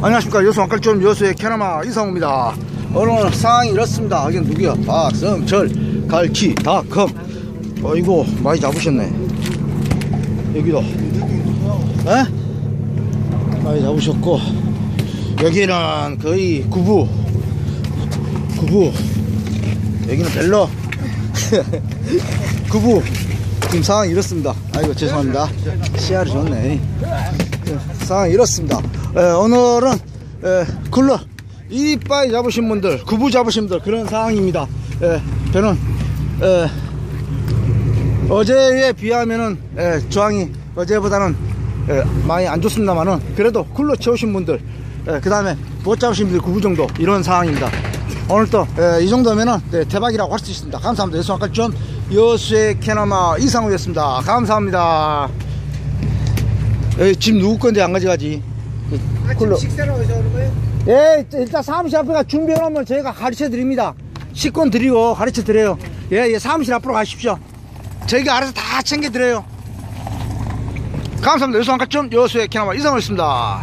안녕하십니까. 여수 왕갈점 여수의 캐나마 이상호입니다. 오늘 상황이 이렇습니다. 여기 누구야? 박성철 갈치 닷컴. 어이구 많이 잡으셨네. 여기도. 에? 많이 잡으셨고. 여기는 거의 구부 구부 여기는 벨러. 구부 지금 상황이 이렇습니다. 아이고 죄송합니다. 시야를 좋네. 상황이 이렇습니다 에, 오늘은 에, 쿨러 이빠이 잡으신 분들 구부 잡으신 분들 그런 상황입니다. 에, 저는 에, 어제에 비하면은 에, 저항이 어제보다는 에, 많이 안 좋습니다만은 그래도 쿨러 채우신 분들 그 다음에 못 잡으신 분들 구부 정도 이런 상황입니다. 오늘 또이 정도면은 네, 대박이라고 할 수 있습니다. 감사합니다. 여수 아까 좀 여수의 캐나마 이상우였습니다. 감사합니다. 에, 집 누구 건데 안 가져가지 쿨러 식사를 어디서 오는 거예요? 예, 일단 사무실 앞에 준비해 놓으면 저희가 가르쳐 드립니다. 식권 드리고 가르쳐 드려요. 예, 예, 사무실 앞으로 가십시오. 저희가 알아서 다 챙겨 드려요. 감사합니다. 여수 한가점 여수의 캐나마 이상을 했습니다.